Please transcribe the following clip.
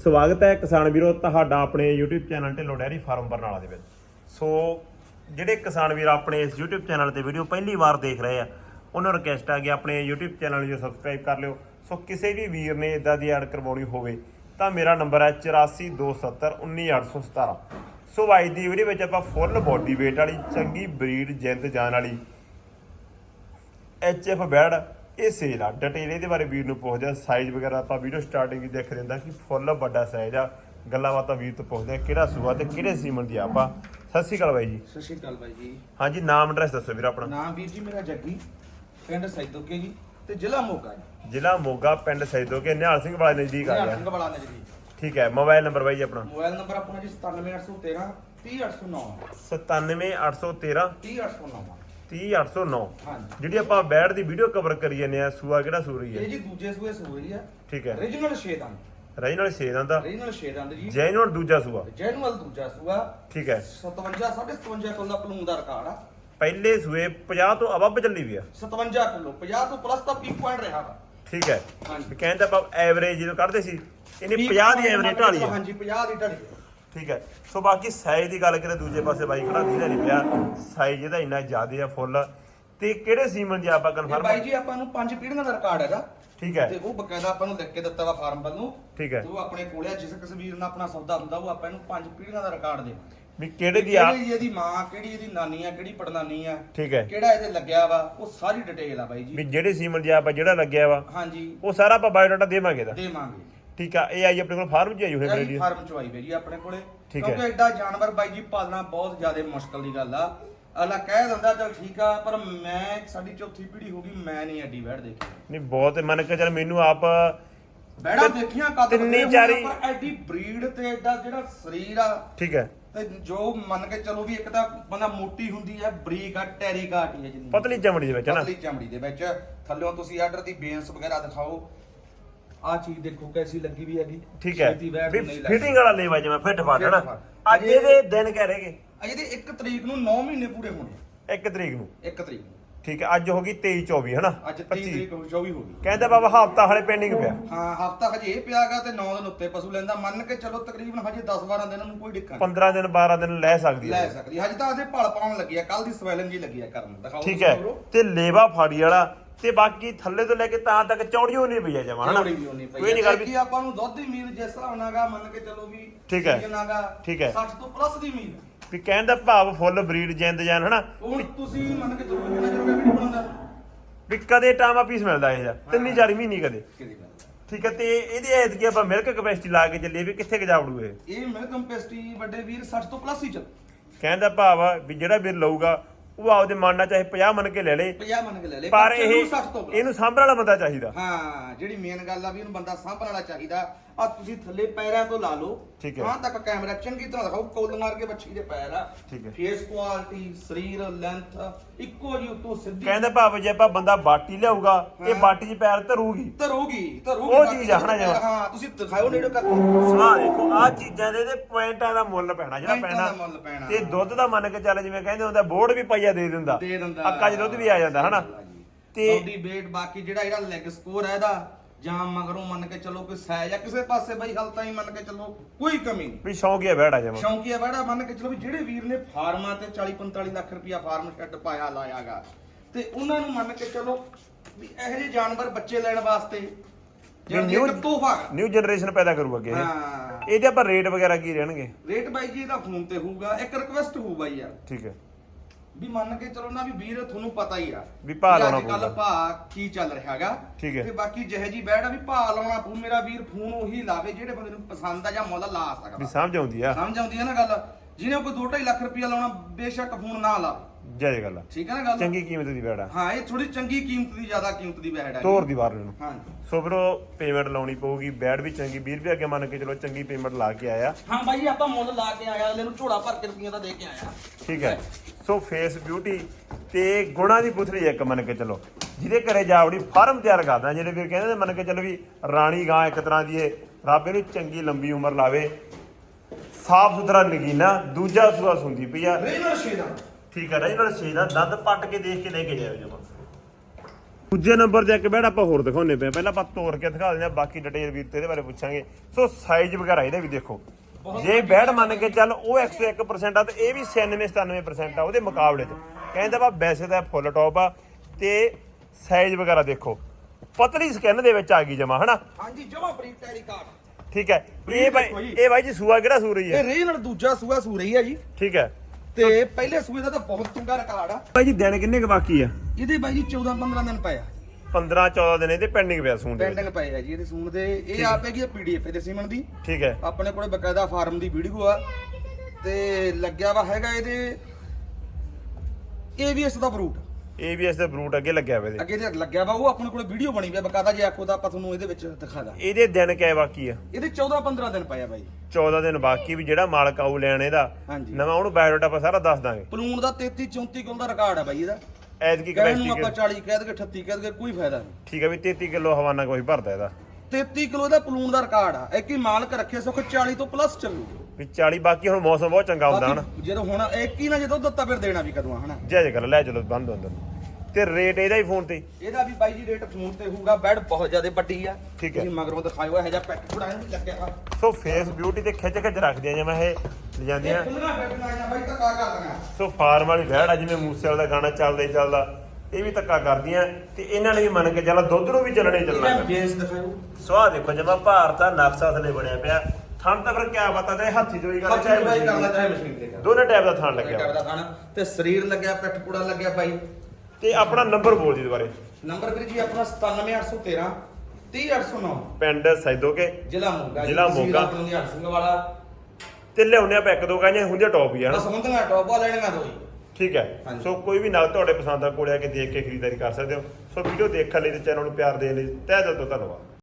ਸਵਾਗਤ ਹੈ ਕਿਸਾਨ ਵੀਰੋ ਤੁਹਾਡਾ ਆਪਣੇ YouTube channel Dhillon dairy farm Barnala ਦੇ ਵਿੱਚ। ਸੋ ਜਿਹੜੇ ਕਿਸਾਨ ਵੀਰ ਆਪਣੇ ਇਸ YouTube ਚੈਨਲ ਤੇ ਵੀਡੀਓ ਪਹਿਲੀ ਵਾਰ ਦੇਖ ਰਹੇ ਆ, ਉਹਨਾਂ ਨੂੰ ਰਿਕਵੈਸਟ ਆ ਕਿ ਆਪਣੇ YouTube ਚੈਨਲ ਨੂੰ ਸਬਸਕ੍ਰਾਈਬ ਕਰ ਲਿਓ। ਸੋ ਕਿਸੇ ਵੀ ਵੀਰ ਨੇ ਇਦਾਂ ਦੀ ਐਡ ਕਰਵਾਉਣੀ ਹੋਵੇ ਤਾਂ ਮੇਰਾ ਨੰਬਰ ਹੈ 8427191817 ਸੋ ਅੱਜ ਦੀ ਵੀਡੀਓ ਵਿੱਚ ਆਪਾਂ ਫੁੱਲ ਬੋਡੀ weight ਵਾਲੀ, ਚੰਗੀ ਬਰੀਡ ਜਿੰਦ ਜਾਨ ਵਾਲੀ ਐਚ ਐਫ ਬੈਡ ਇਹ ਸੇਲ ਆ ਡਿਟੇਲ ਇਹਦੇ ਬਾਰੇ ਵੀਰ ਨੂੰ ਪੁੱਛਦੇ ਆ ਸਾਈਜ਼ ਵਗੈਰਾ ਆਪਾਂ ਵੀਡੀਓ ਸਟਾਰਟਿੰਗ ਹੀ ਦੇਖ ਦਿੰਦਾ ਕਿ ਫੁੱਲ ਵੱਡਾ ਸਾਈਜ਼ ਆ। ਗੱਲਾਂ ਬਾਤਾਂ ਵੀਰ ਤੋਂ ਪੁੱਛਦੇ ਆ ਕਿਹੜਾ ਸੂਆ ਤੇ ਕਿਹੜੇ ਸੀਮਨ ਦੀ ਆ ਆਪਾਂ। ਸਤਿ ਸ਼੍ਰੀ ਅਕਾਲ ਬਾਈ ਜੀ। ਸਤਿ ਸ਼੍ਰੀ ਅਕਾਲ ਬਾਈ ਜੀ। ਹਾਂਜੀ ਨਾਮ ਐਡਰੈਸ ਦੱਸੋ ਵੀਰ ਆਪਣਾ। ਨਾਮ ਵੀਰ ਜੀ ਮੇਰਾ ਜੱਗੀ ਪਿੰਡ ਸੈਦੋਕੇ ਜੀ ਤੇ ਜ਼ਿਲ੍ਹਾ ਮੋਗਾ ਜੀ। ਜ਼ਿਲ੍ਹਾ ਮੋਗਾ ਪਿੰਡ ਸੈਦੋ ਕੇ ਨਿਹਾਲ ਸਿੰਘ ਵਾਲਾ ਨਜ਼ਦੀਕ ਆ ਗਿਆ। ਸਿੰਘ ਵਾਲਾ ਠੀਕ ਹੈ ਮੋਬਾਈਲ ਨੰਬਰ ਬਾਈ ਜੀ ਆਪਣਾ। ਮੋਬਾਈਲ ਨੰਬਰ ਆਪਣਾ ਜੀ 97813 30809 97813 30809 30809 ਹਾਂਜੀ। ਜਿਹੜੀ ਆਪਾਂ ਬੈਡ ਦੀ ਵੀਡੀਓ ਕਵਰ ਕਰੀ ਜਾਂਦੇ ਆ ਸੂਆ ਕਿਹੜਾ ਸੂਰੀ ਇਹ ਹੈ? ਜੀ ਦੂਜੇ ਸੂਏ ਸੂਈ ਹੈ ਠੀਕ ਹੈ। ਰੀਜਨਲ ਸ਼ੇਦਾਂ ਰਾਈ ਨਾਲ 6 ਦੰਦ ਦਾ ਰੀਜਨਲ ਸ਼ੇਦਾਂ ਜੀ। ਜੈਨੂਅਲ ਦੂਜਾ ਸੂਆ। ਜੈਨੂਅਲ ਦੂਜਾ ਸੂਆ। ਠੀਕ ਹੈ। 57 57 ਕਿਲੋ ਦਾ ਪਲੂਨ ਦਾ ਰਿਕਾਰਡ ਆ। ਪਹਿਲੇ ਸੂਏ 50 ਤੋਂ ਅਬੱਬ ਚੱਲੀ ਵੀ ਆ। 57 ਕਿਲੋ 50 ਤੋਂ ਪਲੱਸ ਤਾਂ ਪੀਕ ਪੁਆਇੰਟ ਰਿਹਾ ਵਾ। ਠੀਕ ਹੈ। ਹਾਂਜੀ। ਕਹਿੰਦਾ ਆਪਾਂ ਐਵਰੇਜ ਜਦੋਂ ਕੱਢਦੇ ਸੀ ਇਹਨੇ 50 ਦੀ ਐਵਰੇਜ ਢਾਲੀ ਆ। ਹਾਂਜੀ 50 ਦੀ ਢਾਲੀ ਆ। ਠੀਕ ਹੈ। ਸੋ ਬਾਕੀ ਸਾਈਜ਼ ਦੀ ਗੱਲ ਕਰੇ ਦੂਜੇ ਪਾਸੇ ਬਾਈ ਖੜਾ ਦੀਦਾ ਨਹੀਂ ਪਿਆ। ਸਾਈਜ਼ ਇਹਦਾ ਇੰਨਾ ਜ਼ਿਆਦਾ ਆ ਫੁੱਲ। ਤੇ ਕਿਹੜੇ ਸੀਮਨ ਜੀ ਆਪਾਂ ਇਹ ਕਨਫਰਮ ਬਾਈ ਜੀ ਆਪਾਂ ਨੂੰ ਪੰਜ ਪੀੜ੍ਹੀਆਂ ਦਾ ਰਿਕਾਰਡ ਹੈਗਾ। ਠੀਕ ਹੈ। ਤੇ ਉਹ ਬਕਾਇਦਾ ਆਪਾਂ ਨੂੰ ਲਿਖ ਕੇ ਦਿੱਤਾ ਵਾ ਫਾਰਮ ਵੱਲੋਂ ਠੀਕ ਹੈ। ਤੇ ਉਹ ਆਪਣੇ ਕੋਲੇ ਆ, ਜਿਸ ਕਸਵੀਰ ਨਾਲ ਆਪਣਾ ਸੌਦਾ ਹੁੰਦਾ ਉਹ ਆਪਾਂ ਇਹਨੂੰ ਪੰਜ ਪੀੜ੍ਹੀਆਂ ਦਾ ਰਿਕਾਰਡ ਦੇ ਵੀ ਕਿਹੜੇ ਦੀ ਆ ਕਿਹੜੀ ਇਹਦੀ ਮਾਂ ਕਿਹੜੀ ਇਹਦੀ ਨਾਨੀ ਆ ਕਿਹੜੀ ਪੜਨਾਨੀ ਆ ਠੀਕ ਹੈ। ਕਿਹੜਾ ਇਹਦੇ ਲੱਗਿਆ ਵਾ ਉਹ ਸਾਰੀ ਡਿਟੇਲ ਆ ਬਾਈ ਵੀ ਜੀ ਜਿਹੜੇ ਸੀਮਨ ਜੀ ਆਪਾਂ ਜਿਹੜਾ ਲੱਗਿਆ ਵਾ ਹਾਂਜੀ। ਉਹ ਸਾਰਾ ਆਪਾਂ ਬਾਇਓਡਾਟਾ ਦੇਵਾਂਗੇ ਦਾ ਦੇਵਾਂਗੇ। ਠੀਕ ਆ ਇਹ ਆਈ ਆਪਣੇ ਕੋਲ ਫਾਰਮ 'ਚ ਆਈ ਹੋਈ ਇਹ ਵੀਡੀਓ ਫਾਰਮ ਚ ਆਈ ਬਾਈ ਜੀ ਆਪਣੇ ਕੋਲੇ। ਠੀਕ ਹੈ। ਕਿਉਂਕਿ ਐਡਾ ਜਾਨਵਰ ਬਾਈ ਜੀ ਪਾਲਣਾ ਬਹੁਤ ਜ਼ਿਆਦਾ ਮੁਸ਼ਕਲ ਦੀ ਗੱਲ ਆ। ਅਲਾ ਕਹਿ ਦਿੰਦਾ ਚਲ ਠੀਕ ਆ ਪਰ ਮੈਂ ਸਾਡੀ ਚੌਥੀ ਪੀੜ੍ਹੀ ਹੋ ਗਈ ਮੈਂ ਨਹੀਂ ਐਡੀ ਵੈੜ ਦੇਖੀ। ਨਹੀਂ ਬਹੁਤ ਮੰਨ ਕੇ ਚੱਲ ਮੈਨੂੰ ਆਪ ਬੈੜਾ ਦੇਖੀਆਂ ਕੱਦ ਤਿੰਨੀ ਚਾਰੀ- ਪਰ ਐਡੀ ਬਰੀਡ ਤੇ ਐਡਾ ਜਿਹੜਾ ਸਰੀਰ ਆ ਠੀਕ ਹੈ। ਤੇ ਜੋ ਮੰਨ ਕੇ ਚਲੋ ਵੀ ਇੱਕ ਤਾਂ ਬੰਦਾ ਮੋਟੀ ਹੁੰਦੀ ਹੈ ਬਰੀਕ ਆ ਟੈਰੀ ਘਾਟੀ ਹੈ ਜਿੰਨੀ ਪਤਲੀ ਚਮੜੀ ਦੇ ਵਿੱਚ ਹੈ ਨਾ। ਪਤਲੀ ਚਮੜੀ ਦੇ ਵਿੱਚ। ਥੱਲਿਓਂ ਤੁਸੀਂ ਆਰਡਰ ਦੀ ਬੇਸ ਵਗੈਰਾ ਦਿਖਾਓ। ਆ ਚੀਜ਼ ਦੇਖੋ ਕੈਸੀ ਲੱਗੀ ਵੀ ਹੈਗੀ। ਠੀਕ ਹੈ। ਛੇਤੀ ਬੈਠ ਵੀ ਨਹੀਂ। ਫਿਟਿੰਗ ਵਾਲਾ ਲੇਵਾ ਜਿਵੇਂ ਫਿੱਟ ਫਾਟ ਹੈ ਨਾ ਫਿੱਟ ਫਾਟ। ਅੱਜ ਇਹਦੇ ਦਿਨ ਕਹਿ ਰਹੇਗੇ ਅਜੇ ਤੇ 1 ਤਰੀਕ ਨੂੰ 9 ਮਹੀਨੇ ਪੂਰੇ ਹੋਣੇ। 1 ਤਰੀਕ ਨੂੰ? 1 ਤਰੀਕ ਨੂੰ। ਠੀਕ ਹੈ ਅੱਜ ਹੋ ਗਈ 23 24 ਹੈ ਨਾ ਅੱਜ 30 ਤਰੀਕ ਹੋ 24 ਹੋ ਗਈ। ਕਹਿੰਦਾ ਬਾਬਾ ਹਫਤਾ ਹਲੇ ਪੈਂਡਿੰਗ ਪਿਆ। ਹਾਂ ਹਫਤਾ ਹਜੇ ਇਹ ਪਿਆਗਾ ਤੇ 9 ਦਿਨ ਉੱਤੇ ਪਸ਼ੂ ਲੈਂਦਾ। ਮੰਨ ਕੇ ਚਲੋ ਤਕਰੀਬਨ ਹਜੇ 10 12 ਦਿਨਾਂ ਨੂੰ ਕੋਈ ਦਿੱਕਤ ਨਹੀਂ। 15 ਦਿਨ 12 ਦਿਨ ਲੈ ਸਕਦੀ ਲੈ ਹੈ। ਸਕਦੀ ਹਜੇ ਤਾਂ ਅਜੇ ਭਲ ਪਾਉਣ ਲੱਗੀ ਆ ਕੱਲ ਦੀ ਸਵੈਲਿੰਗ ਜੀ ਲੱਗੀ ਆ ਕਰਨ ਦਿਖਾਓ ਠੀਕ ਹੈ। ਤੇ ਲੇਵਾ ਫਾੜੀ ਵਾਲਾ ਤੇ ਬਾਕੀ ਥੱਲੇ ਤੋਂ ਲੈ ਕੇ ਤਾਂ ਤੱਕ ਚੌੜੀਓ ਨਹੀਂ ਪਈ ਜਮਾ ਹਨਾ? ਥੋੜੀ ਵੀ ਹੋਣੀ ਪਈ ਕੋਈ ਨਹੀਂ ਗੱਲ ਵੀ ਕਿ ਆਪਾਂ ਨੂੰ ਦੁੱਧ ਦੀ ਮੀਲ ਜਿਸ ਤਰ੍ਹਾਂ ਹੋਣਾਗਾ ਮੰਨ ਕੇ ਚੱਲੋ ਵੀ ਠੀਕ ਹੈ। ਠੀਕ ਹੈ। 60 ਤੋਂ ਪਲੱਸ ਦੀ ਮੀਲ। ਵੀ ਕਹਿਣ ਦਾ ਭਾਵ ਫੁੱਲ ਬਰੀਡ ਜਿੰਦ ਜਾਨ ਹਨਾ? ਹੁਣ ਤੁਸੀਂ ਮੰਨ ਕੇ ਚੱਲੋ ਕਿੰਨਾ ਚਿਰ ਹੋ ਗਿਆ ਵੀਡੀਓ ਬਣਾਉਂਦਾ? ਵੀ ਕਦੇ ਟਾਮਾ ਪੀਸ ਮਿਲਦਾ ਇਹ ਜਾ ਤਿੰਨੀ ਚਾਰ ਮਹੀਨੇ ਕਦੇ। ਕਿਹਦੀ ਗੱਲ ਹੈ? ਠੀਕ ਹੈ ਤੇ ਇਹਦੀ ਐਤਕੀ ਆਪਾਂ ਮਿਲਕ ਕਪੈਸਿਟੀ ਲਾ ਕੇ ਚੱਲੀਏ ਵੀ ਕਿੱਥੇ ਗਜਾਵੜੂ ਇਹ? ਇਹ ਮਿਲਕ ਕੰਪੈਸਟੀ ਵੱਡੇ ਵੀਰ 60 ਤੋਂ ਪਲੱਸ ਹੀ ਚੱਲ। ਕਹਿਣ ਦਾ ਭਾਵ ਆ ਵੀ ਜਿਹੜਾ ਵੀਰ ਲਊਗਾ ਉਹ ਆਪਦੇ ਮਨ ਨਾਲ ਚਾਹੇ 50 ਮੰਨ ਕੇ ਲੈ ਲੇ। 50 ਮੰਨ ਕੇ ਲੈ ਲੈ ਪਰ ਇਹ 60 ਤੋਂ। ਇਹਨੂੰ ਸਾਂਭਣ ਵਾਲਾ ਬੰਦਾ ਚਾਹੀਦਾ। ਹਾਂ ਜਿਹੜੀ ਮੇਨ ਗੱਲ ਆ ਵੀ ਇਹਨੂੰ ਬੰਦਾ ਸਾਂਭਣ ਵਾਲਾ ਚਾਹੀਦਾ। ਆ ਤੁਸੀਂ ਥੱਲੇ ਪੈਰਾਂ ਤੋਂ ਲਾ ਲਓ। ਠੀਕ ਹੈ। ਤੱਕ ਕੈਮਰਾ ਚੰਗੀ ਤਰ੍ਹਾਂ ਦਿਖਾਓ ਕੋਲ ਮਾਰ ਕੇ ਬੱਚੀ ਦੇ ਪੈਰ ਆ। ਠੀਕ ਹੈ। ਫੇਸ ਕੁਆਲਿਟੀ ਸਰੀਰ ਲੈਂਥ ਇੱਕੋ ਜੀ ਉਤੋਂ ਸਿੱਧੀ। ਕਹਿੰਦੇ ਭਾਵ ਜੇ ਆਪਾਂ ਬੰਦਾ ਬਾਟੀ ਲਿਆਊਗਾ ਇਹ। ਬਾਟੀ 'ਚ ਪੈਰ ਧਰੂਗੀ। ਧਰੂਗੀ ਧਰੂਗੀ ਉਹ ਚੀਜ਼ ਆ ਹਨਾ। ਹਾਂ ਤੁਸੀਂ ਦਿਖਾਓ ਨੇੜੇ ਕਰਕੇ ਸਵਾਹ ਦੇਖੋ ਆ ਚੀਜ਼ਾਂ ਦੇ ਤੇ ਪੁਆਇੰਟਾਂ ਦਾ ਮੁੱਲ ਪੈਣਾ ਜਿਹੜਾ ਪੈਣਾ। ਦਾ ਮੁੱਲ ਪੈਣਾ। ਤੇ ਦੁੱਧ ਦਾ ਮੰਨ ਕੇ ਚੱਲ ਜਿਵੇਂ ਕਹਿੰਦੇ ਹੁੰਦਾ ਬੋਰਡ ਵੀ ਪਾਈਆ ਦੇ ਦਿੰਦਾ। ਦੇ ਦਿੰਦਾ। ਅੱਕਾ 'ਚ ਦੁੱਧ ਵੀ ਆ ਜਾਂਦਾ ਹਨਾ। ਤੇ ਤੇ ਬੋਡੀ weight ਬਾਕੀ ਜਿਹੜਾ ਇਹਦਾ ਲੈਗ ਸਕੋਰ ਹੈ ਇਹਦਾ ਜਾਂ ਮਗਰੋਂ ਮੰਨ ਕੇ ਚੱਲੋ ਕੋਈ ਸੈ ਜਾਂ ਕਿਸੇ ਪਾਸੇ ਬਈ ਹਲਤਾ ਹੀ ਮੰਨ ਕੇ ਚੱਲੋ ਕੋਈ ਕਮੀ ਨਹੀਂ। ਵੀ ਸ਼ੌਂਕੀਆ ਬੈੜਾ ਜਮਾ ਸ਼ੌਂਕੀਆ ਬੜਾ ਮੰਨ ਕੇ ਚਲੋ ਵੀ ਜਿਹੜੇ ਵੀਰ ਨੇ ਫਾਰਮਾਂ ਤੇ 40 45 ਲੱਖ ਰੁਪਇਆ ਫਾਰਮ ਸ਼ੈੱਡ ਪਾਇਆ ਲਾਇਆਗਾ ਤੇ ਉਹਨਾਂ ਨੂੰ ਮੰਨ ਕੇ ਚਲੋ ਵੀ ਇਹੋ ਜਿਹੇ ਜਾਨਵਰ ਬੱਚੇ ਲੈਣ ਵਾਸਤੇ ਜਿਹੜਾ ਇੱਕ ਤੋਹਫਾ। ਨਿਊ ਜਨਰੇਸ਼ਨ ਪੈਦਾ ਕਰੂ ਅੱਗੇ। ਹਾਂ। ਇਹਦੇ ਆਪਾਂ ਰੇਟ ਵਗੈਰਾ ਕੀ ਰਹਿਣਗੇ? ਰੇਟ ਬਾਈ ਜੀ ਇਹਦਾ ਫੋਨ ਤੇ ਹੋਊਗਾ ਇੱਕ ਰਿਕਵੈਸਟ ਹੋਊ ਬਾਈ ਯਾਰ। ਠੀਕ ਹੈ। ਵੀ ਮੰਨ ਕੇ ਚਲੋ ਨਾ ਵੀ ਵੀਰ ਤੁਹਾਨੂੰ ਪਤਾ ਹੀ ਆ ਵੀ ਭਾਅ ਲਾਉਣਾ ਅੱਜ ਕੱਲ ਪਊਗਾ। ਭਾਅ ਕੀ ਚੱਲ ਰਿਹਾਗਾ ਠੀਕ ਹੈ। ਤੇ ਬਾਕੀ ਜਿਹੇ ਜੀ ਬੈੜ ਆ ਵੀ ਭਾਅ ਲਾਉਣਾ ਪਊ ਮੇਰਾ ਵੀਰ ਫੋਨ ਉਹੀ ਲਾਵੇ ਜਿਹੜੇ ਬੰਦੇ ਨੂੰ ਪਸੰਦ ਆ ਜਾਂ ਮੁੱਲ ਲਾ ਵੀ ਸਕਦਾ ਸਮਝ ਆਉਂਦੀ ਆ। ਸਮਝ ਆਉਂਦੀ ਹੈ ਨਾ ਗੱਲ। ਜਿਹਨੇ ਕੋਈ 2.5 ਲੱਖ ਰੁਪਇਆ ਲਾਉਣਾ ਬੇਸ਼ੱਕ ਫੋਨ ਨਾ ਲਾਵੇ ਜੈ ਗੱਲ ਆ। ਠੀਕ ਹੈ ਨਾ ਗੱਲ? ਚੰਗੀ ਕੀਮਤ ਦੀ ਬੈੜਾ ਹਾਂ ਇਹ ਥੋੜੀ ਚੰਗੀ ਕੀਮਤ ਦੀ ਜ਼ਿਆਦਾ ਕੀਮਤ ਦੀ ਬੈੜ ਹੈ ਤੋਰ ਦੀ ਵਾਰ ਨੂੰ। ਹਾਂ। ਸੋ ਫਿਰ ਉਹ ਪੇਮੈਂਟ ਲਾਉਣੀ ਪਊਗੀ ਬੈਡ ਵੀ ਚੰਗੀ। 20 ਰੁਪਏ ਅੱਗੇ ਮੰਨ ਕੇ ਚਲੋ ਚੰਗੀ ਪੇਮੈਂਟ ਲਾ ਕੇ ਆਇਆ। ਹਾਂ ਬਾਈ ਆਪਾਂ ਮੁੱਲ ਲਾ ਕੇ ਆਇਆ ਅਗਲੇ ਨੂੰ ਝੋਲਾ ਭਰ ਕੇ ਰੁਪਈਆ ਦਾ ਦੇ ਕੇ ਆਇਆ। ਠੀਕ ਹੈ। ਸੋ ਫੇਸ ਬਿਊਟੀ ਤੇ ਗੁਣਾ ਦੀ ਪੁੱਥਲੀ ਇੱਕ ਮੰਨ ਕੇ ਚਲੋ। ਜਿਹਦੇ ਘਰੇ ਜਾਵੜੀ ਫਾਰਮ ਤਿਆਰ ਕਰਦਾ ਜਿਹੜੇ ਵੀਰ ਕਹਿੰਦੇ ਨੇ ਮੰਨ ਕੇ ਚਲੋ ਵੀ ਰਾਣੀ ਗਾਂ ਇੱਕ ਤਰ੍ਹਾਂ ਦੀ ਇਹ ਰੱਬ ਇਹਨੂੰ ਚੰਗੀ ਲੰਬੀ ਉਮਰ ਲਾਵੇ ਸਾਫ਼ ਸੁਥਰਾ ਨਗੀਨਾ ਦੂਜਾ ਸੂਆ ਸੁੰਦੀ ਪਈ ਆ। ਰੇਨਰ ਸ਼ੇਦਾ ਠੀਕ ਹੈ ਰਾਜਨਲ ਛੇ ਦਾ ਦੰਦ ਪੱਟ ਕੇ ਦੇਖ ਕੇ ਲੈ ਕੇ ਜਾਇਓ ਜਮਾ ਦੂਜੇ ਨੰਬਰ ਤੇ ਇੱਕ ਬੈੜ ਆਪਾਂ ਹੋਰ ਦਿਖਾਉਨੇ ਪਏ ਆ। ਪਹਿਲਾਂ ਆਪਾਂ ਤੋੜ ਕੇ ਦਿਖਾ ਦਿੰਦੇ ਆ ਬਾਕੀ ਡਿਟੇਲ ਤੇ ਇਹਦੇ ਬਾਰੇ ਪੁੱਛਾਂਗੇ। ਸੋ ਸਾਈਜ਼ ਵਗੈਰਾ ਇਹਦਾ ਵੀ ਦੇਖੋ। ਜੇ ਬੈੜ ਮੰਨ ਕੇ ਚੱਲ ਉਹ 101% ਆ ਤੇ ਇਹ ਵੀ 96 97% ਆ ਉਹਦੇ ਮੁਕਾਬਲੇ 'ਚ। ਕਹਿੰਦਾ ਵਾ ਵੈਸੇ ਤਾਂ ਫੁੱਲ ਟੌਪ ਆ ਤੇ ਸਾਈਜ਼ ਵਗੈਰਾ ਦੇਖੋ। ਪਤਲੀ ਸਕਿਨ ਦੇ ਵਿੱਚ ਆ ਗਈ ਜਮਾ ਹਨਾ? ਹਾਂਜੀ ਜਮਾ ਬਰੀਕ ਟੈਰੀ ਕਾਰਡ ਠੀਕ ਹੈ। ਇਹ ਬਾਈ ਇਹ ਬਾਈ ਜੀ ਸੂਆ ਕਿਹੜਾ ਸੂ ਰਹੀ ਹੈ? ਇਹ ਰੇ ਨਾਲ ਦੂਜਾ ਸੂਆ ਸੂ ਰਹੀ ਹੈ ਜੀ। ਠੀਕ ਹੈ। ਤੇ ਪਹਿਲੇ ਸੂਏ ਦਾ ਤਾਂ ਬਹੁਤ ਚੰਗਾ ਰਿਕਾਰਡ ਆ। ਬਾਈ ਜੀ ਦਿਨ ਕਿੰਨੇ ਕੁ ਬਾਕੀ ਆ? ਇਹਦੇ ਬਾਈ ਜੀ 14 15 ਦਿਨ ਪਏ ਆ। 15 14 ਦਿਨ ਇਹਦੇ ਪੈਂਡਿੰਗ ਪਿਆ ਸੂਣ ਦੇ ਵਿੱਚ। ਪੈਂਡਿੰਗ ਪਏ ਆ ਜੀ ਇਹਦੇ ਸੂਣ ਦੇ। ਇਹ ਆਪ ਹੈਗੀ ਪੀਡੀਐਫ ਇਹਦੇ ਸੀਮਨ ਦੀ। ਠੀਕ ਹੈ। ਆਪਣੇ ਕੋਲੇ ਬਕਾਇਦਾ ਫਾਰਮ ਦੀ ਵੀਡੀਓ ਆ। ਤੇ ਲੱਗਿਆ ਵਾ ਹੈਗਾ ਇਹਦੇ। AVS ਦਾ ਬਰੂਟ ABS ਦੇ ਬਰੂਟ ਅੱਗੇ ਲੱਗਿਆ ਹੋਇਆ ਇਹਦੇ। ਅੱਗੇ ਤੇ ਲੱਗਿਆ ਵਾ ਉਹ ਆਪਣੇ ਕੋਲੇ ਵੀਡੀਓ ਬਣੀ ਵੀ ਆ। ਬਕਾਇਦਾ ਜੇ ਆਖੋ ਤਾਂ ਆਪਾਂ ਤੁਹਾਨੂੰ ਇਹਦੇ ਵਿੱਚ ਦਿਖਾ ਦਾਂ ਇਹਦੇ ਦਿਨ ਕਿਆ ਬਾਕੀ ਆ? ਇਹਦੇ 14 15 ਦਿਨ ਪਏ ਆ ਬਾਈ। 14 ਦਿਨ ਬਾਕੀ ਵੀ ਜਿਹੜਾ ਮਾਲਕ ਆਊ ਲੈਣ ਇਹਦਾ। ਹਾਂਜੀ। ਨਵਾਂ ਉਹਨੂੰ ਬਾਇਓਡਾਟਾ ਆਪਾਂ ਸਾਰਾ ਦੱਸ ਦਾਂਗੇ। ਪਲੂਣ ਦਾ 33 34 ਕਿਲੋ ਦਾ ਰਿਕਾਰਡ ਆ ਬਾਈ ਇਹਦਾ। ਐਤਕੀ ਕਹਿਣ ਨੂੰ ਕਪੈਸਿਟੀ ਆਪਾਂ 40 ਕਹਿ ਦਗੇ 38 ਕਹਿ ਦਗੇ ਕੋਈ ਫਾਇਦਾ ਨਹੀਂ। ਠੀਕ ਹੈ ਵੀ 33 ਕਿਲੋ ਹਵਾਨਾ ਕੋਈ ਭਰਦਾ ਇਹਦਾ। 33 ਕਿਲੋ ਦਾ ਪਲੂਣ ਦਾ ਰਿਕਾਰਡ ਆ। ਇੱਕ ਹੀ ਮਾਲਕ ਰੱਖੇ ਸੁਖ 40 ਤੋਂ ਪਲੱਸ ਚੱਲੂ। ਵੀ 40 ਬਾਕੀ ਹੁਣ ਮੌਸਮ ਬਹੁਤ ਚੰਗਾ ਹੁੰਦਾ ਹਨਾ। ਬਾਕੀ ਜਦੋਂ ਹੁਣ ਇੱਕ ਹੀ ਨਾ ਜਦੋਂ ਦਿੱਤਾ ਫਿਰ ਦੇਣਾ ਵੀ ਕਦੋਂ ਆ ਹਨਾ? ਜੈ ਜੈ ਕਰ ਲੈ ਚਲੋ ਬੰਦ ਅੰਦਰ ਤੇ ਰੇਟ ਇਹਦਾ ਹੀ ਫੋਨ ਤੇ? ਇਹਦਾ ਵੀ ਬਾਈ ਜੀ ਰੇਟ ਫੋਨ ਤੇ ਹੋਊਗਾ ਬੈਡ ਬਹੁਤ ਜ਼ਿਆਦਾ ਵੱਡੀ ਆ। ਠੀਕ ਹੈ। ਤੁਸੀਂ ਮਗਰੋਂ ਦਿਖਾਇਓ ਇਹ ਜਿਹਾ ਪੈਕ ਥੋੜਾ ਵੀ ਲੱਗਿਆ ਸੋ ਫੇਸ ਬਿਊਟੀ ਤੇ ਖਿੱਚ ਖਿੱਚ ਰੱਖਦੀਆਂ ਜਿਵੇਂ ਇਹ ਲਿਜਾਂਦੀਆਂ। ਆ ਬਾਈ ਧੱਕਾ ਕਰ ਦੇਣਾ। ਸੋ ਫਾਰਮ ਵਾਲੀ ਵਹਿੜ ਆ ਜਿਵੇਂ ਮੂਸੇ ਵਾਲਾ ਦਾ ਗਾਣਾ ਚੱਲਦਾ ਹੀ ਚੱਲਦਾ ਇਹ ਵੀ ਧੱਕਾ ਕਰਦੀਆਂ ਤੇ ਇਹਨਾਂ ਨੇ ਵੀ ਮੰਨ ਕੇ ਚੱਲਾ ਦੁੱਧ ਨੂੰ ਵੀ ਚੱਲਣੇ ਹੀ ਚੱਲਣਾ। ਇਹਦਾ ਬੇਸ ਦਿਖਾਇਓ ਸੋ ਆਹ ਦੇਖੋ ਜਮਾ ਭਾਰਤਾ ਨਕਸ਼ਾ ਥੱਲੇ ਬਣਿਆ ਪਿਆ। ਥਣ ਤਾਂ ਫਿਰ ਕਿਆ ਪਤਾ ਤੇ ਹੱਥੀ ਚੋਈ ਗੱਲ ਚਾਹੇ ਬਾਈ ਮਸ਼ੀਨ ਤੇ। ਕਰ ਦੋਨੇ ਟਾਈਪ ਦਾ ਥਣ ਲੱਗਿਆ। ਟਾਈਪ ਦਾ ਖਾਣਾ ਤੇ ਸਰੀਰ ਲੱਗਿਆ ਪਿੱਠ ਪੂੜਾ ਲੱਗਿਆ ਬਾਈ ਤੇ ਆਪਣਾ ਨੰਬਰ ਬੋਲ ਜੀ ਦੁਬਾਰੇ ਨੰਬਰ ਵੀਰ ਜੀ ਆਪਣਾ 97813 30809 ਪਿੰਡ ਸੈਦੋਕੇ ਜ਼ਿਲ੍ਹਾ ਮੋਗਾ ਜ਼ਿਲ੍ਹਾ ਮੋਗਾ। ਸਿੰਘ ਵਾਲਾ। ਤੇ ਲਿਆਉਣੇ ਆਪਾਂ ਇੱਕ ਦੋ ਗਾਈਆਂ ਹੁੰਦੀਆਂ ਟੌਪ ਹੀ ਆ ਬਸ ਹਨਾ ਹੁੰਦੀਆਂ ਟੋਪਾ ਲੈਣੀਆਂ ਦੋ ਜੀ। ਠੀਕ ਹੈ। ਹਾਂਜੀ। ਸੋ ਕੋਈ ਵੀ ਨਾਲ ਤੁਹਾਡੇ ਪਸੰਦ ਦਾ ਕੋਲੇ ਆ ਕੇ ਦੇਖ ਕੇ ਖਰੀਦਦਾਰੀ ਕਰ ਸਕਦੇ ਹੋ। ਸੋ ਵੀਡੀਓ ਦੇਖਣ ਲਈ ਤੇ ਚੈਨਲ ਨੂੰ ਪਿਆਰ ਦੇਣ ਲਈ ਤਹਿ ਦਿਲ ਤੋਂ ਧੰਨਵਾਦ।